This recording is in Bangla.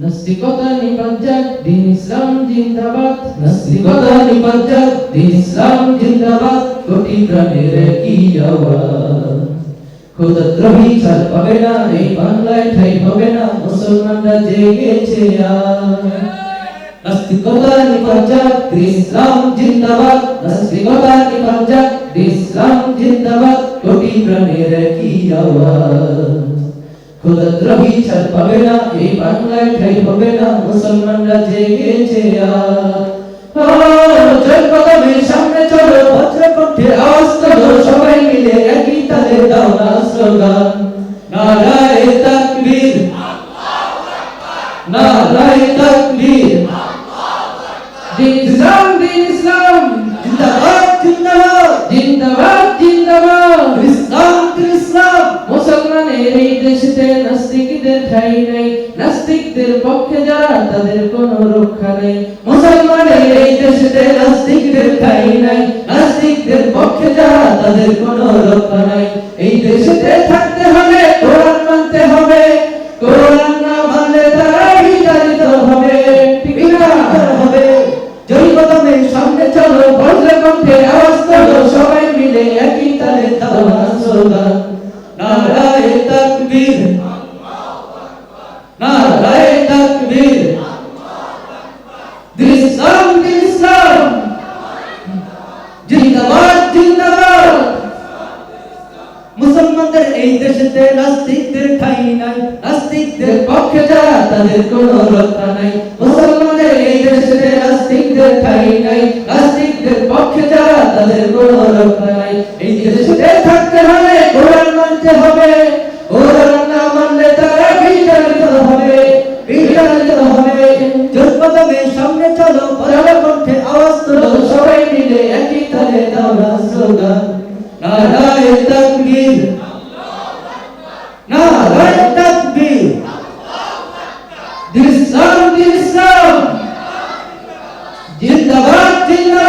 নাস্তিকতা নিপাজ্জাক দিন ইসলাম জিন্দাবাদ। নাস্তিকতা নিপাজ্জাক দিন ইসলাম জিন্দাবাদ। কোটি প্রাণের কি আওয়াজ। খোদাদ্রোহী ছাড় পাবে না, এই বাংলায় ঠাই হবে না, মুসলমানরা জেগেছে আজ। নাস্তিকতা দিন ইসলাম জিন্দাবাদ। নাস্তিকতা দিন ইসলাম জিন্দাবাদ। কোটি প্রাণের কি আওয়াজ। খোদাদ্রোহী ছাড় পাবে না, এই বাংলায় ঠাই হবে না, মুসলমানরা জেগেছে সামনে চলো বজ্র কণ্ঠে আওয়াজ সবাই মিলে একই তালে দাও না স্লোগান। নারায়ে দেশেতে নাস্তিকদের ঠাই নাই। নাস্তিকদের পক্ষে যারা, তাদের কোনো রক্ষা নেই। মুসলমানের এই দেশেতে নাস্তিকদের ঠাই নাই। নাস্তিকদের পক্ষে যারা, তাদের কোনো রক্ষা নাই। এই দেশেতে থাকতে হলে কোরআন মানতে হবে। কোরআন না মানলে তারা বিতাড়িত হবে। বিতাড়িত হবে। কদমের সামনে চলো বজ্র কণ্ঠে আওয়াজ তোলো, সবাই মিলে একই তালে দাও না দিন ইসলাম জিন্দাবাদ জিন্দাবাদ। মুসলমানদের এই দেশেতে নাস্তিকদের ঠাই নাই, নাস্তিকদের পক্ষে যারা, তাদের কোনো রক্ষা নাই। মুসলমানদের এই দেশেতে নাস্তিকদের ঠাই নাই, নাস্তিকদের পক্ষে যারা, তাদের কোনো তাকবীর না রে তাকবীর দিস সাম দিস সাম জিন্দাবাদ জিন্দাবাদ